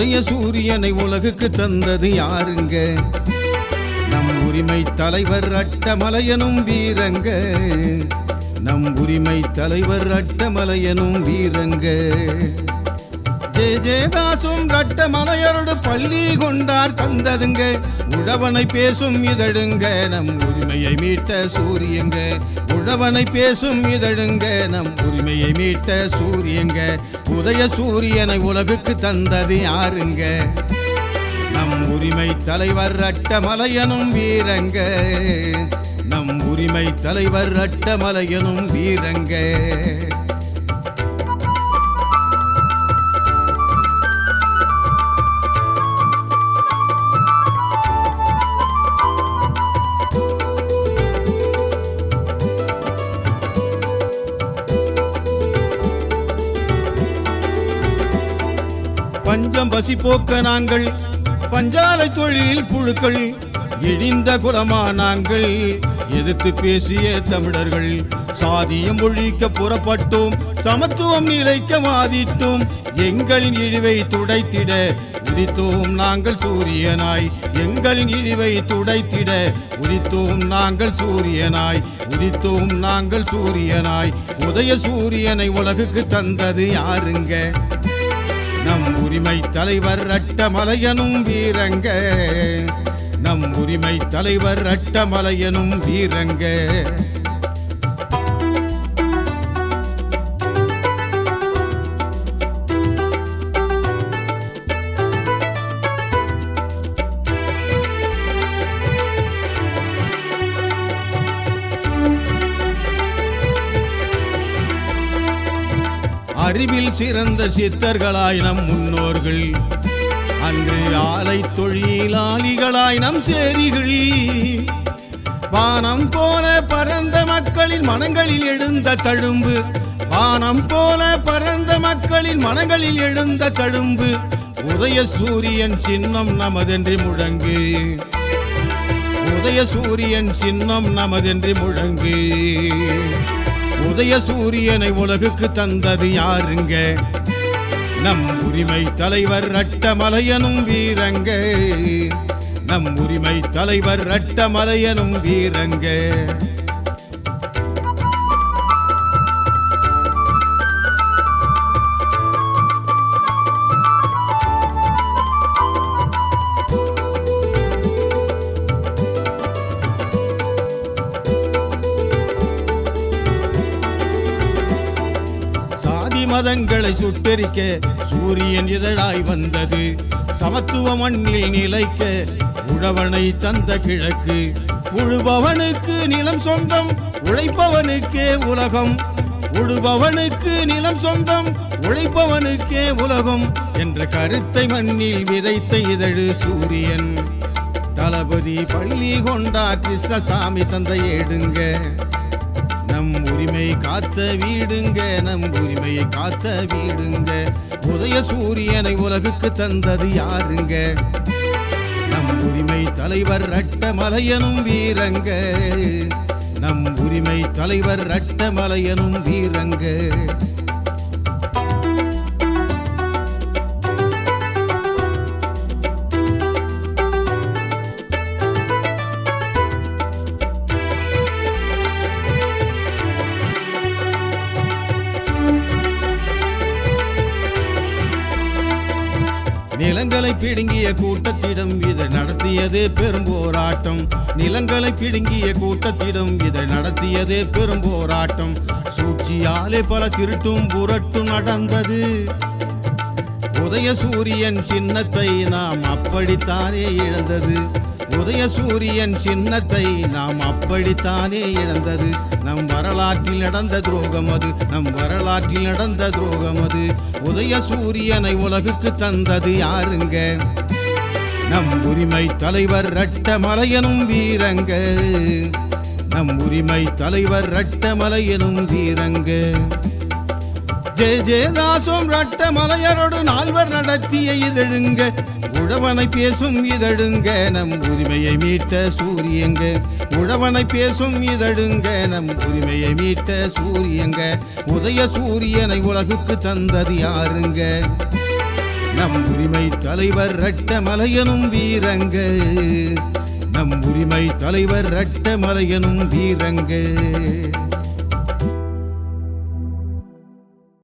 உதய சூரியனை உலகுக்கு தந்தது யாருங்க? நம் உரிமை தலைவர் அட்டமலையனும் வீரங்க. நம் உரிமை தலைவர் அட்டமலையனும் வீரங்க. ஜே ஜேதாசும் ரட்டமலையரோடு பள்ளி கொண்டார் தந்ததுங்க. உழவனை பேசும் இதழுங்க நம் உரிமையை மீட்ட சூரியங்க. உழவனை பேசும் இதழுங்க நம் உரிமையை மீட்ட சூரியங்க. உதய சூரியனை உலகுக்கு தந்தது யாருங்க? நம் உரிமை தலைவர் ரட்டமலையனும் வீரங்க. நம் உரிமை தலைவர் ரட்டமலையனும் வீரங்க. பஞ்சம் பசி போக்க நாங்கள் பஞ்சாலை தொழில் புழுக்கள் இழிந்த குலமா நாங்கள். எதிர்த்து பேசிய தமிழர்கள் சாதியம் ஒழிக்க புறப்பட்டோம் சமத்துவம் நிலைக்க வாதிட்டோம் எங்கள் இழிவை துடைத்திட உதித்தோம் நாங்கள் சூரியனாய். எங்கள் இழிவை துடைத்திட உதித்தோம் நாங்கள் சூரியனாய். உதித்தோம் நாங்கள் சூரியனாய். உதய சூரியனை உலகுக்கு தந்தது யாருங்க? நம் உரிமை தலைவர் ரட்டமலையனும் வீரங்க. நம் உரிமை தலைவர் ரட்டமலையனும் வீரங்க. அறிவில் சிறந்த சித்தர்களாய் நம் முன்னோர்கள். அன்று ஆலை தொழிலாளிகளாய் நம் சேரிகள். வானம் போல பரந்த மக்களின் மனங்களில் எழுந்த தழும்பு. வானம் போல பரந்த மக்களின் மனங்களில் எழுந்த தழும்பு. உதய சூரியன் சின்னம் நமதென்று முழங்கு. உதய சூரியன் சின்னம் நமதென்று முழங்கு. உதய சூரியனை உலகுக்கு தந்தது யாருங்க? நம் உரிமை தலைவர் ரட்டமலையனும் வீரங்க. நம் உரிமை தலைவர் ரட்டமலையனும் வீரங்க. மதங்களை சுட்டெரிக்க சூரியன் இதழாய் வந்தது. சமத்துவ மண்ணில் நிலைக்க உழவனை தந்த கிழக்கு. உழுபவனுக்கு நிலம் சொந்தம் உழைப்பவனுக்கே உலகம். உழுபவனுக்கு நிலம் சொந்தம் உழைப்பவனுக்கே உலகம் என்ற கருத்தை மண்ணில் விதைத்த இதழு சூரியன். தளபதி பள்ளி கொண்டா கிருஷ்ணசாமி தந்தை ஏடுங்க நம் உரிமை காத்த வீடுங்க நம் உரிமையை காத்த வீடுங்க. உதய சூரியனை உலகுக்கு தந்தது யாருங்க? நம் உரிமை தலைவர் ரட்டமலையனும் வீரங்க. நம் உரிமை தலைவர் ரட்டமலையனும் வீரங்க. நிலங்களை பிடுங்கிய கூட்டத்திடம் இதை நடத்தியதே பெரும் போராட்டம். நிலங்களை பிடுங்கிய கூட்டத்திடம் இதை நடத்தியதே பெரும் போராட்டம். சூழ்ச்சியாலே பல திருட்டும் புரட்டும் நடந்தது. உதய சூரியன் சின்னத்தை நாம் அப்படித்தானே இழந்தது. உதய சூரியன் சின்னத்தை நாம் அப்படித்தானே இழந்தது. நம் வரலாற்றில் நடந்த துரோகம் அது நம் வரலாற்றில் நடந்த துரோகம் அது. உதய சூரியனை உலகுக்கு தந்தது யாருங்க? நம் உரிமை தலைவர் ரட்டமலையனும் வீரங்க. நம் உரிமை தலைவர் ரட்டமலையனும் வீரங்க. ஜெய ஜெயதாசோம் ரட்ட மலையரோடு நால்வர் நடத்திய இதழுங்க. உழவனை பேசும் இதழுங்க நம் உரிமையை மீட்ட சூரியங்க. உழவனை பேசும் இதழுங்க நம் உரிமையை மீட்ட சூரியங்க. உதய சூரியனை உலகுக்கு தந்தது யாருங்க? நம் உரிமை தலைவர் ரட்டமலையனும் வீரங்க. நம் உரிமை தலைவர் ரட்டமலையனும் வீரங்க.